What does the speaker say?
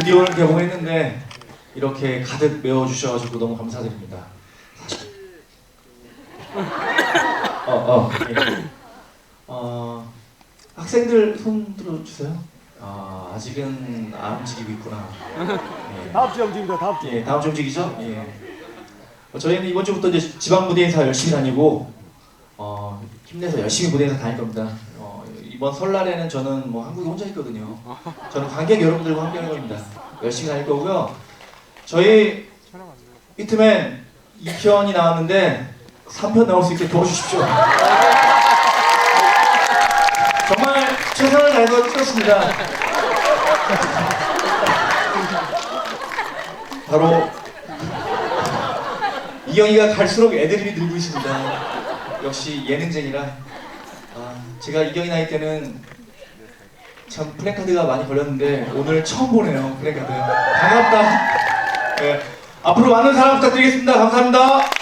드디어 오늘 개봉했는데 이렇게 가득 메워주셔가지고 너무 감사드립니다. 어, 어, 예. 어, 학생들 손 들어주세요. 아, 아직은 안 움직이고 있구나. 예. 다음 주 영지입니다. 다음 주. 예, 다음 주 움직이죠? 예. 어, 저희는 이번 주부터 이제 지방 무대 인사 열심히 다니고 어, 힘내서 열심히 무대 인사 다닐 겁니다. 어, 이번 설날에는 저는 뭐 한국에 혼자 있거든요. 저는 관객 여러분들과 함께 할 겁니다. 열심히 다닐 거고요. 저희 히트맨 2편이 나왔는데 3편 나올 수 있게 도와주십시오. 정말 최선을 다해서 찍었습니다. 바로 이영이가 갈수록 애드립이 늘고 있습니다. 역시 예능쟁이라. 아, 제가 이경이 나이 때는 참 플래카드가 많이 걸렸는데 오늘 처음 보네요 플래카드. 반갑다. 네, 앞으로 많은 사랑 부탁드리겠습니다. 감사합니다.